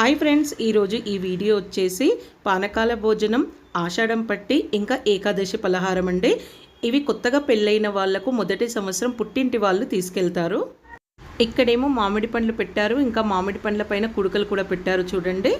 Hi friends ఈరోజు ఈ video వచ్చేసి పానకాల భోజనం ఆషాఢం పట్టి ఇంకా ఏకాదశి పలహారం అండి. ఇవి కొత్తగా పెళ్ళైన వాళ్ళకు మొదటి సంవత్సరం పుట్టింటి వాళ్ళు తీసుకెళ్తారు. ఇక్కడేమో మామిడి పండ్లు పెట్టారు ఇంకా మామిడి పండ్ల పైన కుడుకలు కూడా పెట్టారు చూడండి.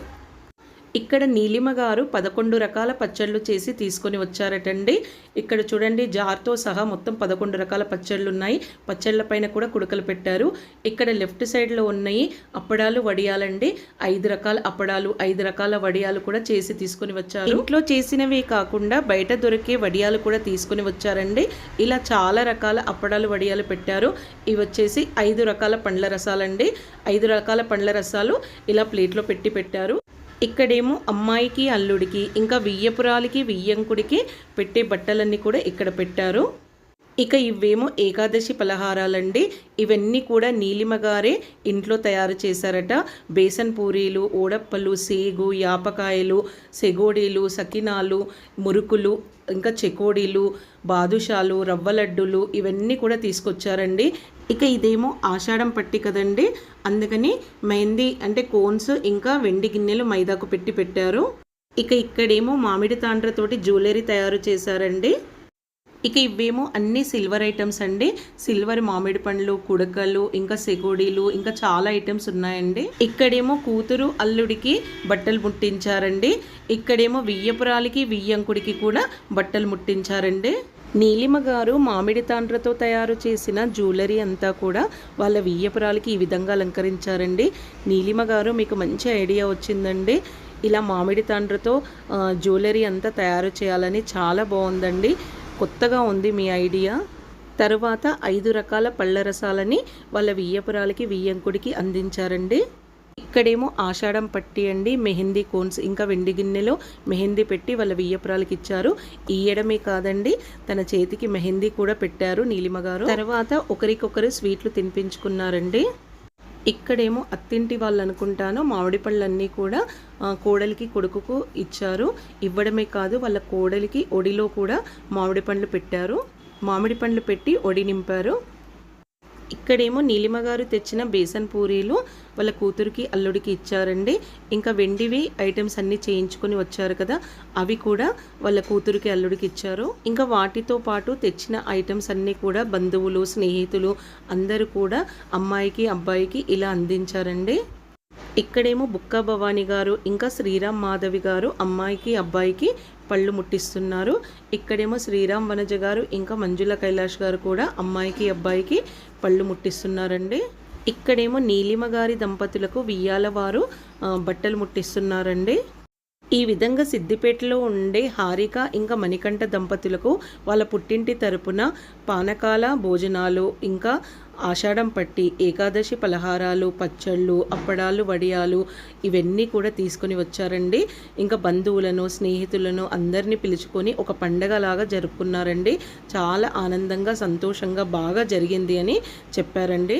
ఇక్కడ నీలిమ గారు పదకొండు రకాల పచ్చళ్ళు చేసి తీసుకొని వచ్చారటండి. ఇక్కడ చూడండి జార్తో సహా మొత్తం పదకొండు రకాల పచ్చళ్ళు ఉన్నాయి పచ్చళ్ళ పైన కూడా కుడకలు పెట్టారు. ఇక్కడ లెఫ్ట్ సైడ్లో ఉన్నాయి అప్పడాలు వడియాలండి. ఐదు రకాల అప్పడాలు ఐదు రకాల వడియాలు కూడా చేసి తీసుకొని వచ్చారు. ఇంట్లో చేసినవి కాకుండా బయట దొరికే వడియాలు కూడా తీసుకొని వచ్చారండి. ఇలా చాలా రకాల అప్పడాలు వడియాలు పెట్టారు. ఇవి వచ్చేసి ఐదు రకాల పండ్ల రసాలండి. ఐదు రకాల పండ్ల రసాలు ఇలా ప్లేట్లో పెట్టి పెట్టారు. ఇక్కడేమో అమ్మాయికి అల్లుడికి ఇంకా వియ్యపురాలికి వియ్యంకుడికి పెట్టే బట్టలన్నీ కూడా ఇక్కడ పెట్టారు. ఇక ఇవేమో ఏకాదశి పలహారాలండి. ఇవన్నీ కూడా నీలిమ గారే ఇంట్లో తయారు చేశారట. బేసన్ పూరీలు ఓడప్పలు సేగు యాపకాయలు సెగోడీలు సకినాలు మురుకులు ఇంకా చెకోడీలు బాదుషాలు రవ్వ లడ్డులు ఇవన్నీ కూడా తీసుకొచ్చారండి. ఇక ఇదేమో ఆషాఢం పట్టి కదండి. అందుకని మెహందీ అంటే కోన్స్ ఇంకా వెండి గిన్నెలు మైదాకు పెట్టి పెట్టారు. ఇక ఇక్కడేమో మామిడి తాండ్రతోటి జ్యువెలరీ తయారు చేశారండి. ఇక ఇవేమో అన్ని సిల్వర్ ఐటమ్స్ అండి. సిల్వర్ మామిడి పండ్లు కుడకలు ఇంకా సెగోడీలు ఇంకా చాలా ఐటమ్స్ ఉన్నాయండి. ఇక్కడేమో కూతురు అల్లుడికి బట్టలు ముట్టించారండి. ఇక్కడేమో వియ్యపురాలికి వియ్యంకుడికి కూడా బట్టలు ముట్టించారండి. నీలిమ గారు మామిడి తాండ్రతో తయారు చేసిన జ్యువెలరీ అంతా కూడా వాళ్ళ వియ్యపురాలకి ఈ విధంగా అలంకరించారండి. నీలిమ గారు మీకు మంచి ఐడియా వచ్చిందండి. ఇలా మామిడి తాండ్రతో జ్యువెలరీ అంతా తయారు చేయాలని చాలా బాగుందండి. కొత్తగా ఉంది మీ ఐడియా. తరువాత ఐదు రకాల పళ్ళ రసాలని వాళ్ళ వియ్యపురాలకి వియ్యంకుడికి అందించారండి. ఇక్కడేమో ఆషాఢం పట్టి అండి మెహందీ కోన్స్ ఇంకా వెండి గిన్నెలో మెహందీ పెట్టి వాళ్ళ వియ్యపురాలకి ఇచ్చారు. ఇయ్యడమే కాదండి తన చేతికి మెహందీ కూడా పెట్టారు నీలిమ గారు. తర్వాత ఒకరికొకరు స్వీట్లు తినిపించుకున్నారండి. ఇక్కడేమో అత్తింటి వాళ్ళు అనుకుంటాను మామిడి పళ్ళన్నీ కూడా కోడలికి కొడుకుకు ఇచ్చారు. ఇవ్వడమే కాదు వాళ్ళ కోడలికి ఒడిలో కూడా మామిడి పండ్లు పెట్టారు. మామిడి పండ్లు పెట్టి ఒడి నింపారు. ఇక్కడేమో నీలిమ గారు తెచ్చిన బేసన్ పూరీలు వాళ్ళ కూతురికి అల్లుడికి ఇచ్చారండి. ఇంకా వెండివి ఐటమ్స్ అన్నీ చేయించుకొని వచ్చారు కదా అవి కూడా వాళ్ళ కూతురికి అల్లుడికి ఇచ్చారు. ఇంకా వాటితో పాటు తెచ్చిన ఐటమ్స్ అన్నీ కూడా బంధువులు స్నేహితులు అందరూ కూడా అమ్మాయికి అబ్బాయికి ఇలా అందించారండి. ఇక్కడేమో బుక్క భవానీ గారు ఇంకా శ్రీరామ్ మాధవి గారు అమ్మాయికి అబ్బాయికి పళ్ళు ముట్టిస్తున్నారు. ఇక్కడేమో శ్రీరామ్ వనజ గారు ఇంకా మంజుల కైలాష్ గారు కూడా అమ్మాయికి అబ్బాయికి పళ్ళు ముట్టిస్తున్నారండి. ఇక్కడేమో నీలిమ గారి దంపతులకు వియ్యాల వారు బట్టలు ముట్టిస్తున్నారండి. ఈ విధంగా సిద్దిపేటలో ఉండే హారిక ఇంకా మణికంఠ దంపతులకు వాళ్ళ పుట్టింటి తరపున పానకాల భోజనాలు ఇంకా ఆషాఢం పట్టి ఏకాదశి పలహారాలు పచ్చళ్ళు అప్పడాలు వడియాలు ఇవన్నీ కూడా తీసుకొని వచ్చారండి. ఇంకా బంధువులను స్నేహితులను అందరినీ పిలుచుకొని ఒక పండగలాగా జరుపుకున్నారండి. చాలా ఆనందంగా సంతోషంగా బాగా జరిగింది అని చెప్పారండి.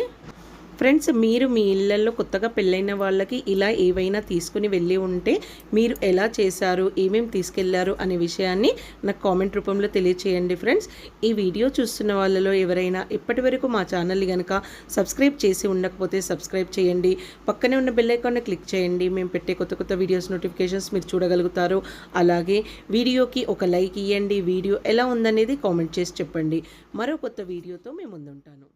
ఫ్రెండ్స్ మీరు మీ ఇళ్ళలో కొత్తగా పెళ్ళైన వాళ్ళకి ఇలా ఏవైనా తీసుకుని వెళ్ళి ఉంటే మీరు ఎలా చేశారు ఏమేమి తీసుకెళ్ళారు అనే విషయాన్ని నాకు కామెంట్ రూపంలో తెలియచేయండి ఫ్రెండ్స్. ఈ వీడియో చూస్తున్న వాళ్ళలో ఎవరైనా ఇప్పటి వరకు మా ఛానల్ని కనుక సబ్స్క్రైబ్ చేసి ఉండకపోతే సబ్స్క్రైబ్ చేయండి. పక్కనే ఉన్న బెల్లైకాన్ని క్లిక్ చేయండి. మేము పెట్టే కొత్త కొత్త వీడియోస్ నోటిఫికేషన్స్ మీరు చూడగలుగుతారు. అలాగే వీడియోకి ఒక లైక్ ఇవ్వండి వీడియో ఎలా ఉందనేది కామెంట్ చేసి చెప్పండి. మరో కొత్త వీడియోతో మేము ముందుంటాను.